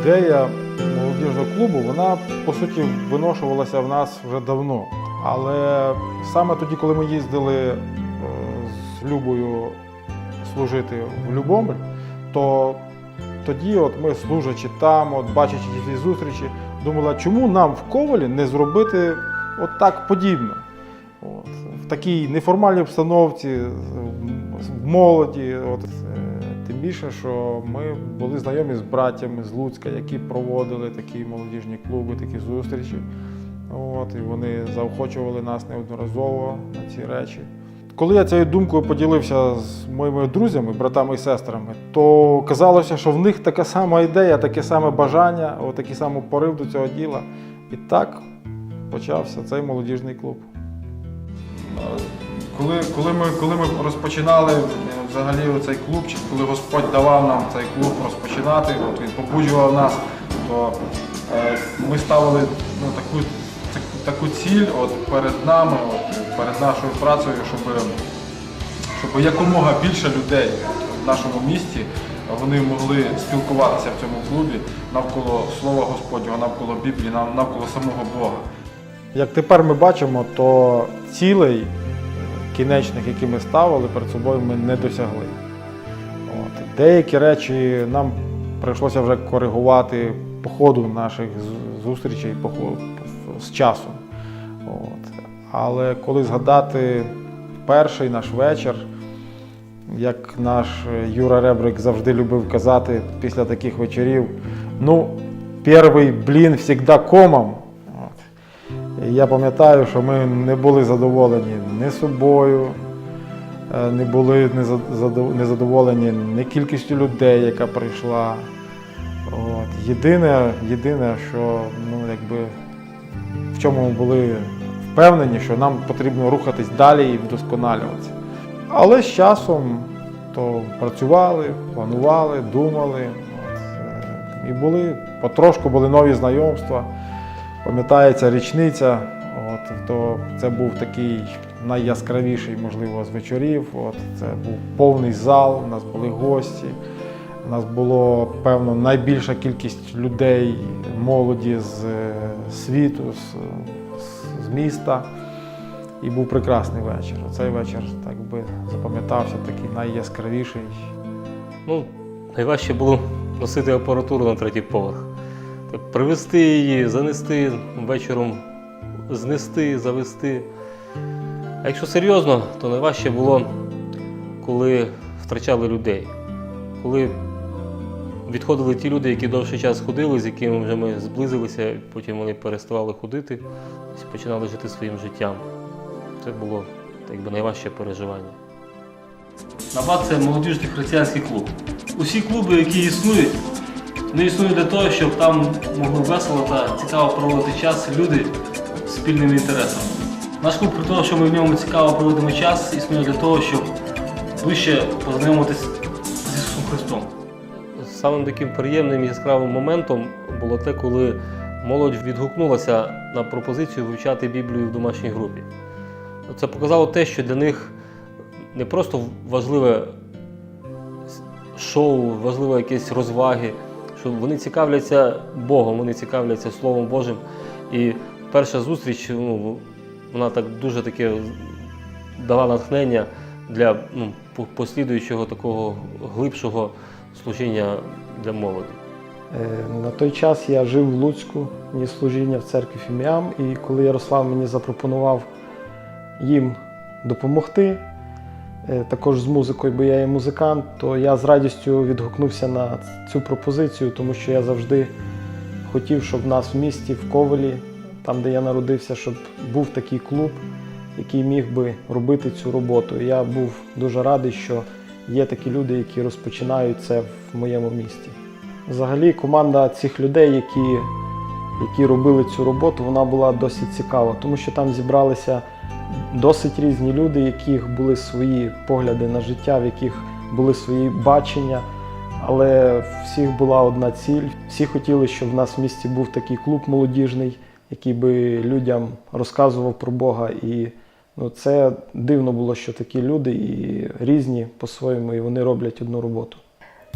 Ідея молодіжного клубу, вона по суті виношувалася в нас вже давно. Але саме тоді, коли ми їздили е, з Любою служити в Любомль, то тоді, от ми служачи там, от бачачи ці зустрічі, думали, чому нам в Ковалі не зробити от так подібно? От, в такій неформальній обстановці, в молоді. От, е, більше, що ми були знайомі з братями з Луцька, які проводили такі молодіжні клуби, такі зустрічі. От, і вони заохочували нас неодноразово на ці речі. Коли я цією думкою поділився з моїми друзями, братами і сестрами, то казалося, що в них така сама ідея, таке саме бажання, такий самий порив до цього діла. І так почався цей молодіжний клуб. Коли, коли, ми, коли ми розпочинали е, взагалі цей клубчик, коли Господь давав нам цей клуб розпочинати, от він побуджував нас, то е, ми ставили ну, таку, таку, ціль от, перед нами, от, перед нашою працею, щоб, щоб якомога більше людей в нашому місті вони могли спілкуватися в цьому клубі навколо Слова Господнього, навколо Біблії, навколо самого Бога. Як тепер ми бачимо, то цілей е, кінечних, які ми ставили перед собою, ми не досягли. От. Деякі речі нам прийшлося вже коригувати по ходу наших зустрічей по ходу, з часом. От. Але коли згадати перший наш вечір, як наш Юра Ребрик завжди любив казати після таких вечорів, ну, перший блін завжди комом. І я пам'ятаю, що ми не були задоволені ні собою, е, не були не задоволені ні кількістю людей, яка прийшла. От. Єдине, єдине, що ну, якби, в чому ми були впевнені, що нам потрібно рухатись далі і вдосконалюватися. Але з часом то працювали, планували, думали. От, е, і були, потрошку були нові знайомства. Пам'ятається річниця, от, то це був такий найяскравіший, можливо, з вечорів. От, це був повний зал, у нас були гості. У нас було, певно, найбільша кількість людей, молоді з е, світу, з, з- міста. І був прекрасний вечір. Цей вечір так би запам'ятався, такий найяскравіший. Ну, найважче було носити апаратуру на третій поверх. Привезти її, занести вечором, знести, завести. А якщо серйозно, то найважче було, коли втрачали людей. Коли відходили ті люди, які довший час ходили, з якими вже ми зблизилися, потім вони переставали ходити і починали жити своїм життям. Це було так би, найважче переживання. НАБА це молодіжний християнський клуб. Усі клуби, які існують, вони існують для того, щоб там могли весело та цікаво проводити час люди з спільними інтересами. Наш клуб, при тому, що ми в ньому цікаво проводимо час, існує для того, щоб ближче познайомитись з Ісусом Христом. Самим таким приємним і яскравим моментом було те, коли молодь відгукнулася на пропозицію вивчати Біблію в домашній групі. Це показало те, що для них не просто важливе шоу, важливе якісь розваги, що вони цікавляться Богом, вони цікавляться Словом Божим. І перша зустріч, ну, вона так дуже таке дала натхнення для ну, послідуючого такого глибшого служіння для молоді. Е, На той час я жив в Луцьку, мені служіння в церкві Фіміам, і коли Ярослав мені запропонував їм допомогти, також з музикою, бо я є музикант, то я з радістю відгукнувся на цю пропозицію, тому що я завжди хотів, щоб в нас в місті, в Ковелі, там, де я народився, щоб був такий клуб, який міг би робити цю роботу. Я був дуже радий, що є такі люди, які розпочинають це в моєму місті. Взагалі, команда цих людей, які, які робили цю роботу, вона була досить цікава, тому що там зібралися досить різні люди, яких були свої погляди на життя, в яких були свої бачення. Але всіх була одна ціль. Всі хотіли, щоб в нас в місті був такий клуб молодіжний, який би людям розказував про Бога. І ну, це дивно було, що такі люди і різні по-своєму, і вони роблять одну роботу.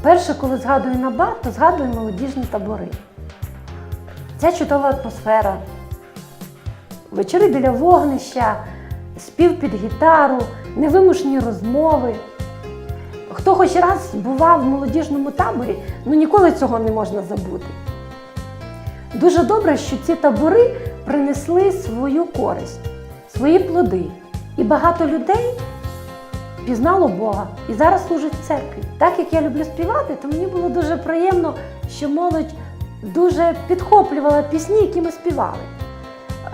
Перше, коли згадую набат, то згадую молодіжні табори. Ця чудова атмосфера. Вечори біля вогнища, спів під гітару, невимушені розмови. Хто хоч раз бував в молодіжному таборі, ну ніколи цього не можна забути. Дуже добре, що ці табори принесли свою користь, свої плоди. І багато людей пізнало Бога і зараз служить в церкві. Так як я люблю співати, то мені було дуже приємно, що молодь дуже підхоплювала пісні, які ми співали.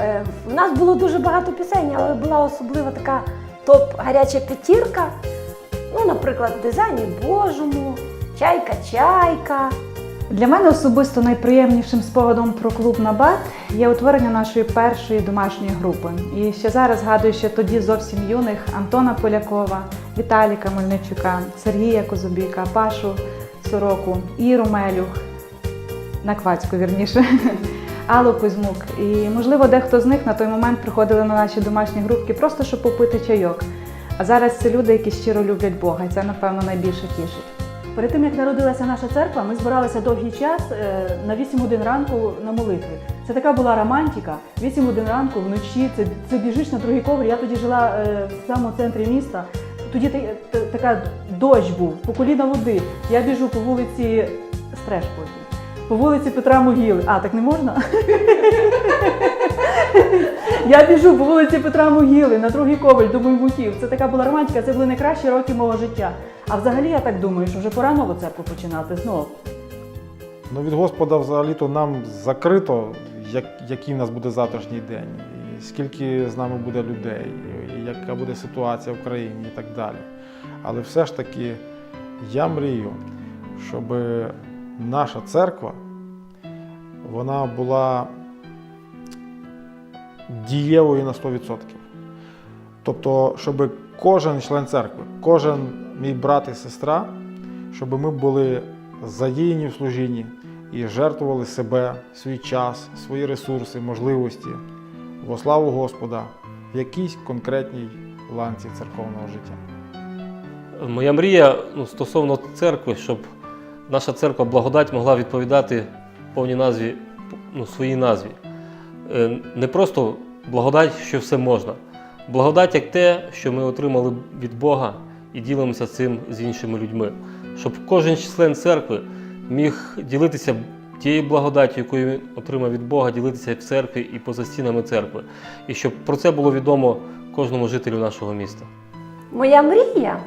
Е, У нас було дуже багато пісень, але була особлива така топ-гаряча п'ятірка. Ну, наприклад, дизайні Божому, чайка-чайка. Для мене особисто найприємнішим спогадом про клуб Набат є утворення нашої першої домашньої групи. І ще зараз згадую, що тоді зовсім юних Антона Полякова, Віталіка Мельничука, Сергія Козубіка, Пашу Сороку, Іру Мелюх, Наквацьку, вірніше, Аллу Кузьмук. І, можливо, дехто з них на той момент приходили на наші домашні групки просто щоб попити чайок. А зараз це люди, які щиро люблять Бога, і це, напевно, найбільше тішить. Перед тим як народилася наша церква, ми збиралися довгий час е, на 8 годин ранку на молитві. Це така була романтика. 8 годин ранку вночі. Це, це біжиш на другий ковр. Я тоді жила е, в самому центрі міста. Тоді та- та- така дощ був, по коліна води. Я біжу по вулиці Стреш потім. По вулиці Петра Могили. А, так не можна? Я біжу по вулиці Петра Могили на другий коваль до Буйбуків. Це така була романтика, це були найкращі роки мого життя. А взагалі я так думаю, що вже пора нову церкву починати знову. Ну, від Господа взагалі-то нам закрито, як, який в нас буде завтрашній день, і скільки з нами буде людей, і яка буде ситуація в країні і так далі. Але все ж таки я мрію, щоб наша церква вона була дієвою на 100%. Тобто, щоб кожен член церкви, кожен мій брат і сестра, щоб ми були задіяні в служінні і жертвували себе, свій час, свої ресурси, можливості во славу Господа в якійсь конкретній ланці церковного життя. Моя мрія ну, стосовно церкви, щоб наша церква благодать могла відповідати повній назві, ну, своїй назві. Е, Не просто благодать, що все можна. Благодать як те, що ми отримали від Бога і ділимося цим з іншими людьми. Щоб кожен член церкви міг ділитися тією благодаттю, яку він отримав від Бога, ділитися в церкві і поза стінами церкви. І щоб про це було відомо кожному жителю нашого міста. Моя мрія,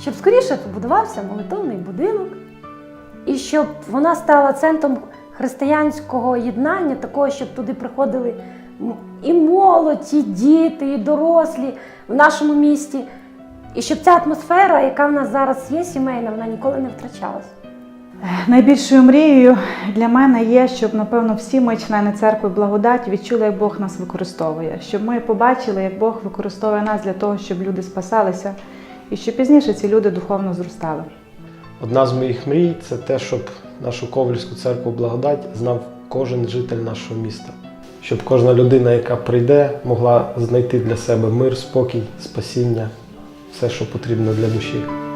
щоб скоріше побудувався молитовний будинок, і щоб вона стала центром християнського єднання, такого, щоб туди приходили і молодь, і діти, і дорослі в нашому місті. І щоб ця атмосфера, яка в нас зараз є сімейна, вона ніколи не втрачалась. Найбільшою мрією для мене є, щоб, напевно, всі ми, члени церкви благодать, відчули, як Бог нас використовує, щоб ми побачили, як Бог використовує нас для того, щоб люди спасалися, і щоб пізніше ці люди духовно зростали. Одна з моїх мрій це те, щоб нашу Ковальську церкву благодать знав кожен житель нашого міста. Щоб кожна людина, яка прийде, могла знайти для себе мир, спокій, спасіння, все, що потрібно для душі.